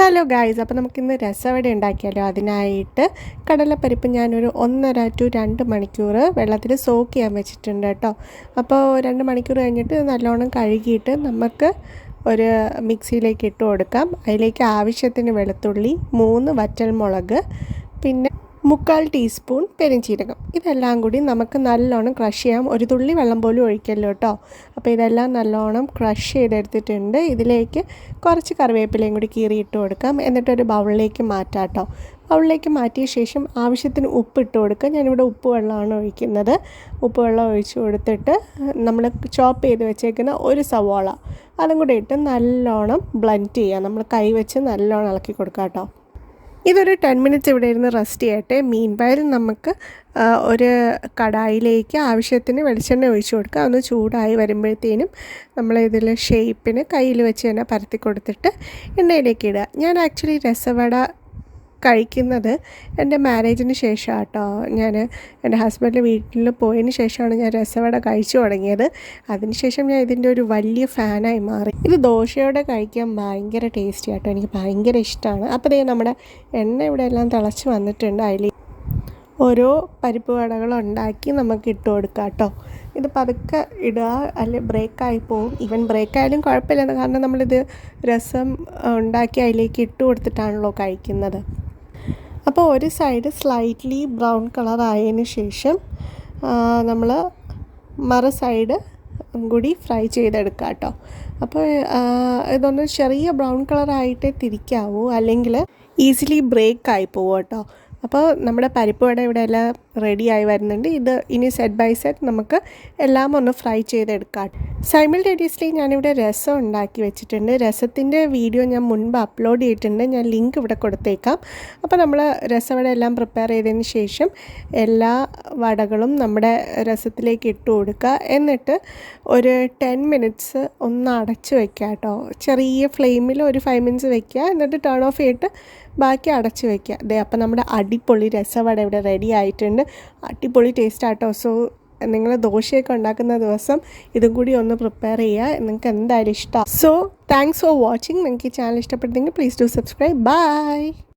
Hello guys അപ്പോൾ നമുക്കിന്ന് രസവട ഉണ്ടാക്കിയാലോ? അതിനായിട്ട് കടലപ്പരിപ്പ് ഞാനൊരു ഒന്നര ടു രണ്ട് മണിക്കൂർ വെള്ളത്തിൽ സോക്ക് ചെയ്യാൻ വെച്ചിട്ടുണ്ട് കേട്ടോ. അപ്പോൾ രണ്ട് മണിക്കൂർ കഴിഞ്ഞിട്ട് നല്ലോണം കഴുകിയിട്ട് നമുക്ക് ഒരു മിക്സിയിലേക്ക് ഇട്ട് കൊടുക്കാം. അതിലേക്ക് ആവശ്യത്തിന് വെളുത്തുള്ളി മൂന്ന് വറ്റൽമുളക് പിന്നെ മുക്കാൽ ടീസ്പൂൺ പെരിഞ്ചീരകം. ഇതെല്ലാം കൂടി നമുക്ക് നല്ലോണം ക്രഷ് ചെയ്യാം. ഒരു തുള്ളി വെള്ളം പോലും ഒഴിക്കല്ലോ കേട്ടോ. അപ്പോൾ ഇതെല്ലാം നല്ലോണം ക്രഷ് ചെയ്തെടുത്തിട്ടുണ്ട്. ഇതിലേക്ക് കുറച്ച് കറിവേപ്പിലയും കൂടി കീറിയിട്ട് കൊടുക്കാം. എന്നിട്ടൊരു ബൗളിലേക്ക് മാറ്റാം കേട്ടോ. ബൗളിലേക്ക് മാറ്റിയ ശേഷം ആവശ്യത്തിന് ഉപ്പ് ഇട്ട് കൊടുക്കുക. ഞാനിവിടെ ഉപ്പ് വെള്ളമാണ് ഒഴിക്കുന്നത്. ഉപ്പ് വെള്ളം ഒഴിച്ച് കൊടുത്തിട്ട് നമ്മൾ ചോപ്പ് ചെയ്ത് വെച്ചേക്കുന്ന ഒരു സവോള. അതും കൂടി ഇട്ട് നല്ലോണം ബ്ലെൻഡ് ചെയ്യുക നമ്മൾ കൈ വെച്ച് നല്ലോണം ഇളക്കി കൊടുക്കാം കേട്ടോ. ഇതൊരു ടെൻ മിനിറ്റ്സ് ഇവിടെ ഇരുന്ന് റെസ്റ്റ് ചെയ്യട്ടെ. മീൻ പയൽ നമുക്ക് ഒരു കടായിലേക്ക് ആവശ്യത്തിന് വെളിച്ചെണ്ണ ഒഴിച്ചു കൊടുക്കുക. ഒന്ന് ചൂടായി വരുമ്പോഴത്തേനും നമ്മൾ ഇതിൽ ഷേപ്പിന് കയ്യിൽ വെച്ച് തന്നെ പരത്തി കൊടുത്തിട്ട് എണ്ണയിലേക്ക് ഇടുക. ഞാൻ ആക്ച്വലി രസവട കഴിക്കുന്നത് എന്റെ മാരേജിന് ശേഷം കേട്ടോ ഞാൻ എന്റെ ഹസ്ബൻഡിന്റെ വീട്ടിൽ പോയതിന് ശേഷമാണ് ഞാൻ രസവട കഴിച്ചു തുടങ്ങിയത്. അതിനുശേഷം ഞാൻ ഇതിന്റെ ഒരു വലിയ ഫാനായി മാറി. ഇത് ദോശയോടെ കഴിക്കാൻ ഭയങ്കര ടേസ്റ്റി ആട്ടോ. എനിക്ക് ഭയങ്കര ഇഷ്ടമാണ് അപ്പോൾ ദേ നമ്മുടെ എണ്ണ ഇവിടെ എല്ലാം തിളച്ച് വന്നിട്ടുണ്ട്. അതിൽ ഓരോ പരിപ്പ് വടകൾ ഉണ്ടാക്കി നമുക്ക് ഇട്ട് കൊടുക്കാം കേട്ടോ ഇത് പതുക്കെ ഇടുക. അല്ലെ ബ്രേക്കായി പോവും. ഈവൻ ബ്രേക്കായാലും കുഴപ്പമില്ല. കാരണം നമ്മളിത് രസം ഉണ്ടാക്കി അതിലേക്ക് ഇട്ട് കൊടുത്തിട്ടാണല്ലോ കഴിക്കുന്നത്. അപ്പോൾ ഒരു സൈഡ് സ്ലൈറ്റ്ലി ബ്രൗൺ കളർ ആയതിന് ശേഷം നമ്മൾ മറ സൈഡ് കൂടി ഫ്രൈ ചെയ്തെടുക്കുക കേട്ടോ അപ്പോൾ ഇതൊന്ന് ചെറിയ ബ്രൗൺ കളർ കളറായിട്ടേ തിരിക്കാവൂ അല്ലെങ്കിൽ ഈസിലി ബ്രേക്ക് ആയി പോവും കേട്ടോ അപ്പോൾ നമ്മുടെ പരിപ്പ് വട ഇവിടെ എല്ലാം റെഡിയായി വരുന്നുണ്ട്. ഇത് ഇനി സെറ്റ് ബൈ സെറ്റ് നമുക്ക് എല്ലാം ഒന്ന് ഫ്രൈ ചെയ്തെടുക്കാം സൈമിൾട്ടേനിയസ്ലി ഞാനിവിടെ രസം ഉണ്ടാക്കി വെച്ചിട്ടുണ്ട്. രസത്തിന്റെ വീഡിയോ ഞാൻ മുൻപ് അപ്ലോഡ് ചെയ്തിട്ടുണ്ട്. ഞാൻ ലിങ്ക് ഇവിടെ കൊടുത്തേക്കാം. അപ്പോൾ നമ്മൾ രസവട എല്ലാം പ്രിപ്പയർ ചെയ്തതിന് ശേഷം എല്ലാ വടകളും നമ്മുടെ രസത്തിലേക്ക് ഇട്ട് കൊടുക്കുക. എന്നിട്ട് ഒരു ടെൻ മിനിറ്റ്സ് ഒന്ന് അടച്ച് വെക്കുക കേട്ടോ. ചെറിയ ഫ്ലെയിമിൽ ഒരു ഫൈവ് മിനിറ്റ്സ് വെക്കുക. എന്നിട്ട് ടേൺ ഓഫ് ചെയ്തിട്ട് ബാക്കി അടച്ച് വെക്കുക. അതെ അപ്പോൾ നമ്മുടെ അടിപൊളി രസവട ഇവിടെ റെഡി ആയിട്ടുണ്ട്. അടിപൊളി ടേസ്റ്റ് ആട്ടോ. സോ നിങ്ങൾ ദോശയൊക്കെ ഉണ്ടാക്കുന്ന ദിവസം ഇതും കൂടി ഒന്ന് പ്രിപ്പയർ ചെയ്യുക. നിങ്ങൾക്ക് എന്തായാലും ഇഷ്ടമാണ് സോ താങ്ക്സ് ഫോർ വാച്ചിങ് നിങ്ങൾക്ക് ഈ ചാനൽ ഇഷ്ടപ്പെട്ടെങ്കിൽ പ്ലീസ് ഡു സബ്സ്ക്രൈബ് ബൈ